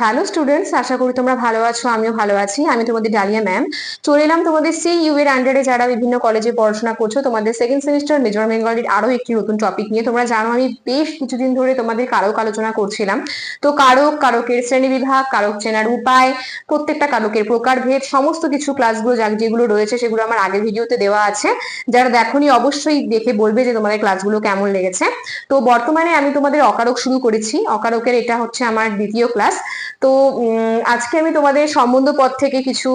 Hello students আশা করি তোমরা ভালো আছো, আমিও ভালো আছি। আমি তোমাদের ডালিয়া ম্যাম চলে এলাম তোমাদের সি ইউ এর আন্ডারে যারা বিভিন্ন কলেজে পড়াশোনা করছ, তোমাদের সেকেন্ড সেমিস্টার মেজর বেঙ্গলির আরও একটি নতুন টপিক নিয়ে। তোমরা জানো, আমি বেশ কিছুদিন ধরে তোমাদের কারক আলোচনা করছিলাম। তো কারক, কারকের শ্রেণি বিভাগ, কারক চেনার উপায়, প্রত্যেকটা কারকের প্রকারভেদ, সমস্ত কিছু ক্লাসগুলো যা যেগুলো রয়েছে, সেগুলো আমার আগের ভিডিওতে দেওয়া আছে। যারা দেখোনি, অবশ্যই দেখে বলবে যে তোমাদের ক্লাসগুলো কেমন লেগেছে। তো বর্তমানে আমি তোমাদের অকারক শুরু করেছি। অকারকের এটা হচ্ছে আমার দ্বিতীয় ক্লাস তো আজকে আমি তোমাদের সম্বন্ধ পদ থেকে কিছু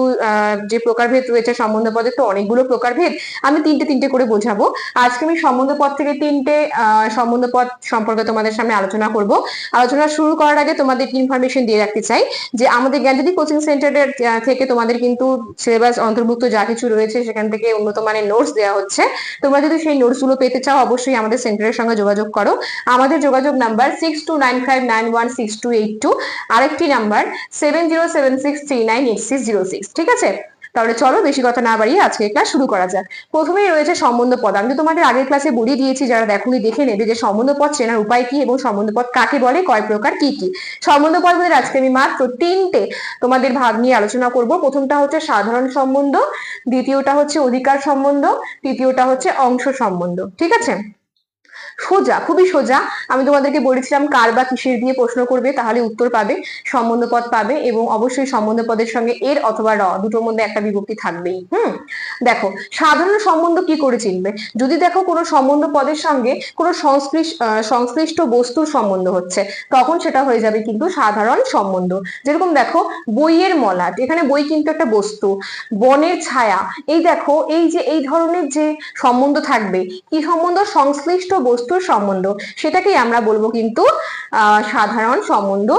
যে প্রকারভেদ রয়েছে সম্বন্ধ পদের তো অনেকগুলো প্রকারভেদ আমি তিনটে তিনটে করে বোঝাবো। আজকে আমি সম্বন্ধ পদ থেকে তিনটে সম্বন্ধ পদ সম্পর্কে তোমাদের সামনে আলোচনা করব। আলোচনা শুরু করার আগে তোমাদের ইনফরমেশন দিয়ে রাখতে চাই যে, আমাদের জ্ঞানজ্যোতি কোচিং সেন্টারের থেকে তোমাদের কিন্তু সিলেবাস অন্তর্ভুক্ত যা কিছু রয়েছে, সেখান থেকে উন্নত মানের নোটস দেওয়া হচ্ছে। তোমরা যদি সেই নোটসগুলো পেতে চাও, অবশ্যই আমাদের সেন্টারের সঙ্গে যোগাযোগ করো। আমাদের যোগাযোগ number six two nine five nine one six two eight two আরেকটি number seven zero seven six three nine eight six zero six ঠিক আছে? তাহলে চলো বেশি কথা না বাড়িয়ে আজকে ক্লাস শুরু করা যাক। প্রথমেই রয়েছে সম্বন্ধ পদ। আমি তো তোমাদের আগের ক্লাসে বলিয়ে দিয়েছি, যারা দেখুনি দেখে নেবে যে সম্বন্ধ পদ চেনার উপায় কি এবং সম্বন্ধ পদ কাকে বলে, কয় প্রকার, কি কি। সম্বন্ধ বলে আজকে আমি মাত্র তিনটে তোমাদের ভাগ নিয়ে আলোচনা করব। প্রথমটা হচ্ছে সাধারণ সম্বন্ধ, দ্বিতীয়টা হচ্ছে অধিকার সম্বন্ধ, তৃতীয়টা হচ্ছে অংশ সম্বন্ধ, ঠিক আছে? সোজা, খুবই সোজা। আমি তোমাদেরকে বলেছিলাম কার বা কিসের দিয়ে প্রশ্ন করবে, তাহলে উত্তর পাবে, সম্বন্ধ পদ পাবে এবং অবশ্যই সম্বন্ধ পদের সঙ্গে এর অথবা র দুটোর মধ্যে একটা বিভক্তি থাকবেই। হুম? দেখো, সাধারণ সম্বন্ধ কি করে চিনবে? যদি দেখো কোনো সম্বন্ধ পদের সঙ্গে কোনো সংশ্লিষ্ট সংশ্লিষ্ট বস্তুর সম্বন্ধ হচ্ছে, তখন সেটা হয়ে যাবে কিন্তু সাধারণ সম্বন্ধ। যেরকম দেখো, বইয়ের মলাট এখানে বই কিন্তু একটা বস্তু, বনের ছায়া। এই দেখো, এই যে, এই ধরনের যে সম্বন্ধ থাকবে, কি সম্বন্ধ? সংশ্লিষ্ট বস্তু বস্তুর সম্বন্ধ। সেটাকেই আমরা বলব কিন্তু সাধারণ সম্বন্ধ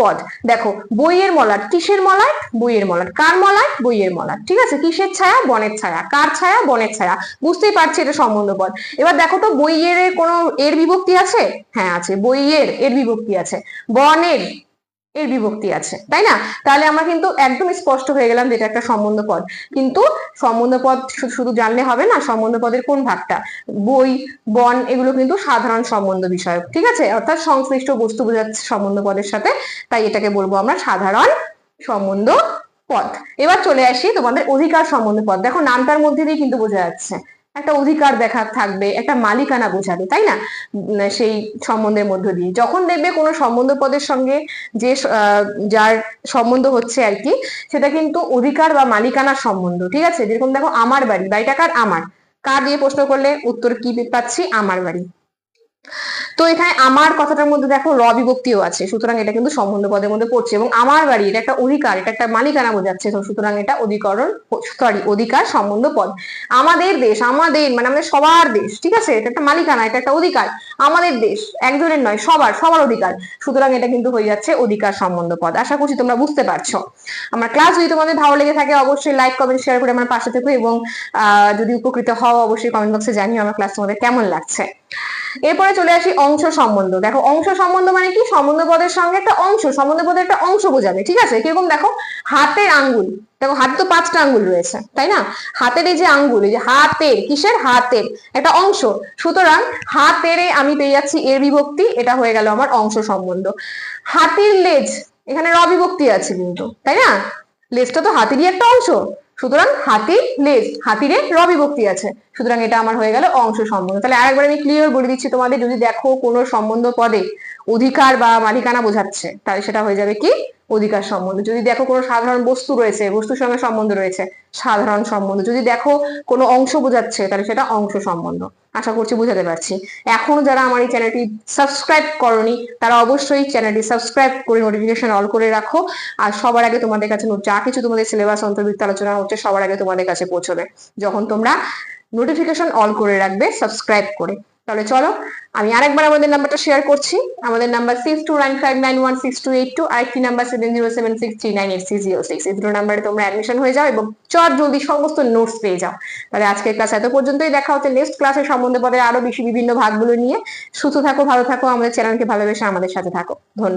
পদ। দেখো, বইয়ের মলাট কিসের মলাট? বইয়ের মলাট। কার মলাট? বইয়ের মলাট। ঠিক আছে? কিসের ছায়া? বনের ছায়া। কার ছায়া? বনের ছায়া। বুঝতেই পারছি এটা সম্বন্ধ পদ। এবার দেখো তো, বইয়ের কোনো, এর বিভক্তি আছে? হ্যাঁ আছে। বইয়ের, এর বিভক্তি আছে। বনের এর বিভক্তি আছে, তাই না? তাহলে আমরা কিন্তু একদম স্পষ্ট হয়ে গেলাম যেটা একটা সম্বন্ধ পদ। কিন্তু সম্বন্ধ পদ শুধু জানলে হবে না, সম্বন্ধ পদের কোন ভাগটা? বই, বন, এগুলো কিন্তু সাধারণ সম্বন্ধ বিষয়ক, ঠিক আছে? অর্থাৎ সংশ্লিষ্ট বস্তু বোঝাচ্ছে সম্বন্ধ পদের সাথে, তাই এটাকে বলব আমরা সাধারণ সম্বন্ধ পদ। এবার চলে আসি তোমাদের অধিকার সম্বন্ধ পদ। দেখো নামটার মধ্যে দিয়ে কিন্তু বোঝা যাচ্ছে। একটা অধিকার দেখা থাকবে, একটা মালিকানা বোঝাবে, তাই না? সেই সম্বন্ধের মধ্য দিয়ে। যখন দেখবে কোনো সম্বন্ধ পদের সঙ্গে যে যার সম্বন্ধ হচ্ছে আর কি, সেটা কিন্তু অধিকার বা মালিকানার সম্বন্ধ, ঠিক আছে? যেরকম দেখো, আমার বাড়ি বাড়িটা কার আমার? কার দিয়ে প্রশ্ন করলে উত্তর কি পাচ্ছি? আমার বাড়ি। তো এখানে আমার কথাটার মধ্যে দেখো র আছে, সুতরাং এটা কিন্তু সম্বন্ধ পদের মধ্যে পড়ছে এবং আমার বাড়ি এটা একটা অধিকার, এটা একটা মালিকানা বোঝাচ্ছে সুতরাং এটা অধিকরণ সরি অধিকার সম্বন্ধ পদ। আমাদের দেশ, আমাদের মানে আমাদের সবার দেশ, ঠিক আছে? এটা একটা মালিকানা, এটা একটা অধিকার। আমাদের দেশ একজনের নয়, সবার সবার অধিকার। সুতরাং এটা কিন্তু হয়ে যাচ্ছে অধিকার সম্বন্ধ পদ। আশা করছি তোমরা বুঝতে পারছ। আমার ক্লাস যদি তোমাদের ভালো লেগে থাকে, অবশ্যই লাইক কমেন্ট শেয়ার করে আমার পাশে থেকো এবং যদি উপকৃত হও, অবশ্যই কমেন্ট বক্সে জানিও আমার ক্লাস তোমাদের কেমন লাগছে। এরপরে চলে আসি অংশ সম্বন্ধ। দেখো, অংশ সম্বন্ধ মানে কি? সম্বন্ধ পদের সঙ্গে একটা অংশ সম্বন্ধ পদের একটা অংশ বোঝাবে, ঠিক আছে? কীরকম দেখো, হাতের আঙ্গুল, দেখো, হাতে তো পাঁচটা আঙ্গুল রয়েছে, তাই না? হাতের এই যে আঙ্গুল, এই যে হাতের, কিসের? হাতের, একটা অংশ। সুতরাং হাতের আমি পেয়ে যাচ্ছি এর বিভক্তি, এটা হয়ে গেল আমার অংশ সম্বন্ধ। হাতির লেজ, এখানে র বিভক্তি আছে কিন্তু, তাই না? লেজটা তো হাতেরই একটা অংশ। সুতরাং হাতি লেজ হাতিরে রবি ভক্তি আছে। সুতরাং এটা আমার হয়ে গেল অংশ সম্বন্ধ। তাহলে আরেকবার আমি ক্লিয়ার বলে দিচ্ছি তোমাদের, যদি দেখো কোনো সম্বন্ধ পদে অধিকার বা মালিকানা বোঝাচ্ছে, তাহলে সেটা হয়ে যাবে কি? অধিকার সম্বন্ধ। যদি দেখো কোনো সাধারণ বস্তু রয়েছে, বস্তুর সঙ্গে সম্বন্ধ রয়েছে, সাধারণ সম্বন্ধ। যদি দেখো কোনো অংশ বোঝাচ্ছে, তাহলে সেটা অংশ সম্বন্ধ। আশা করছি বুঝাতে পারছি। এখনও যারা আমার এই চ্যানেলটি সাবস্ক্রাইব করনি, তারা অবশ্যই চ্যানেলটি সাবস্ক্রাইব করে নোটিফিকেশন অল করে রাখো। আর সবার আগে তোমাদের কাছে যা কিছু তোমাদের সিলেবাস অন্তর্ভুক্ত আলোচনা হচ্ছে, সবার আগে তোমাদের কাছে পৌঁছবে। যখন তোমরা নোটিফিকেশন অল করে রাখবে সাবস্ক্রাইব করে। তাহলে চলো, আমি আরেকবার আমাদের নাম্বারটা শেয়ার করছি। আমাদের number six two nine five nine one six two eight two আরেকটি number seven zero seven six three nine eight six zero six এই দুটো নাম্বারে তোমরা অ্যাডমিশন হয়ে যাও এবং চট জলদি সমস্ত নোটস পেয়ে যাও। তাহলে আজকের ক্লাস এত পর্যন্তই, দেখা হচ্ছে নেক্সট ক্লাসের সম্বন্ধে পদে আরও বেশি বিভিন্ন ভাগগুলো নিয়ে। সুস্থ থাকো, ভালো থাকো, আমাদের চ্যানেলকে ভালোবেসে আমাদের সাথে থাকো। ধন্যবাদ।